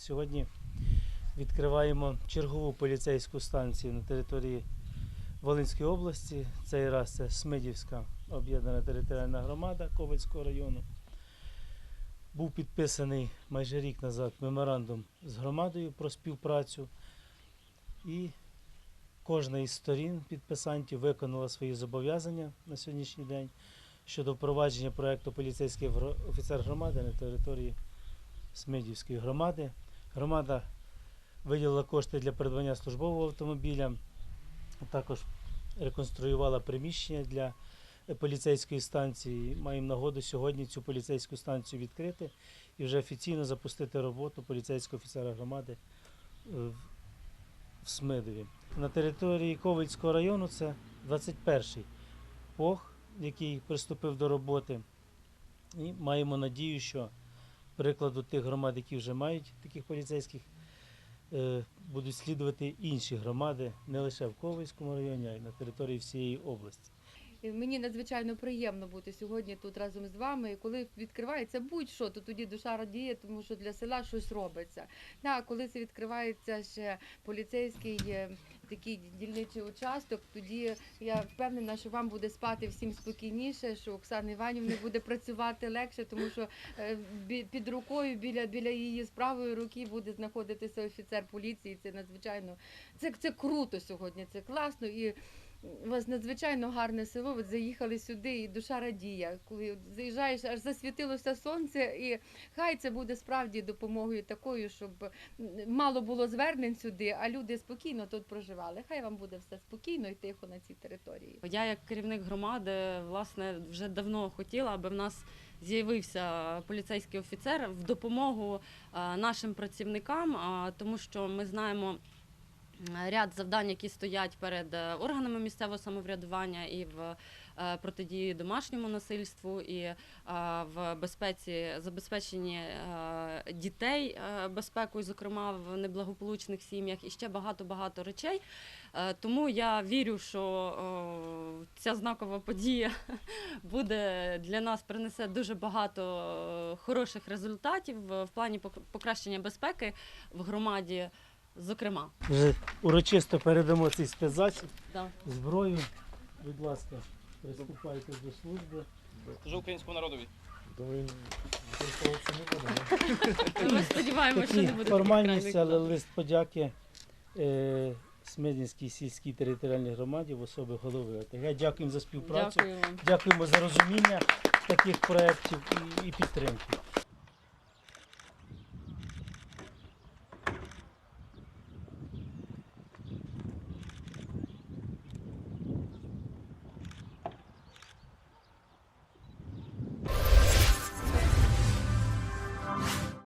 Сьогодні відкриваємо чергову поліцейську станцію на території Волинської області. Цей раз це Смидівська об'єднана територіальна громада Ковальського району. Був підписаний майже рік назад меморандум з громадою про співпрацю. І кожна із сторін підписантів виконала свої зобов'язання на сьогоднішній день щодо впровадження проєкту поліцейський офіцер громади на території Смидівської громади. Громада виділила кошти для придбання службового автомобіля, також реконструювала приміщення для е, поліцейської станції. Маємо нагоду сьогодні цю поліцейську станцію відкрити і вже офіційно запустити роботу поліцейського офіцера громади е, в- Смидові. На території Ковальського району це 21-й ПОГ, який приступив до роботи. І маємо надію, що прикладу тих громад, які вже мають таких поліцейських, е, будуть слідувати інші громади не лише в Ковальському районі, а й на території всієї області. Мені надзвичайно приємно бути сьогодні тут разом з вами. І коли відкривається будь-що, то тоді душа радіє, тому що для села щось робиться. Да, коли це відкривається ще поліцейський е, такий дільничий участок, тоді я впевнена, що вам буде спати всім спокійніше, що Оксана Іванівна буде працювати легше, тому що е, під рукою біля, біля її правої руки буде знаходитися офіцер поліції. Це надзвичайно це, це круто сьогодні. Це класно і. У вас надзвичайно гарне село. Ви заїхали сюди, і душа радіє. Коли заїжджаєш, аж засвітилося сонце, і хай це буде справді допомогою такою, щоб мало було звернень сюди, а люди спокійно тут проживали. Хай вам буде все спокійно і тихо на цій території. Я, як керівник громади, власне, вже давно хотіла, аби в нас з'явився поліцейський офіцер в допомогу нашим працівникам, тому що ми знаємо. Ряд завдань, які стоять перед е, органами місцевого самоврядування і в е, протидії домашньому насильству, і е, в безпеці забезпеченні дітей безпекою, зокрема в неблагополучних сім'ях, і ще багато багато речей. Тому я вірю, що ця знакова подія буде для нас принесе дуже багато хороших результатів в плані пок- покращення безпеки в громаді. Зокрема, Вже урочисто передамо цей спецзасіб, да. зброю. Будь ласка, приступайте до служби. Служу українському народові. Будемо. ми сподіваємося, що не буде формальності, таких але лист подяки е, Смединській сільській територіальній громаді в особи голови ОТГ. Дякуємо за співпрацю. Дякую. Дякуємо за розуміння таких проєктів і, і підтримку.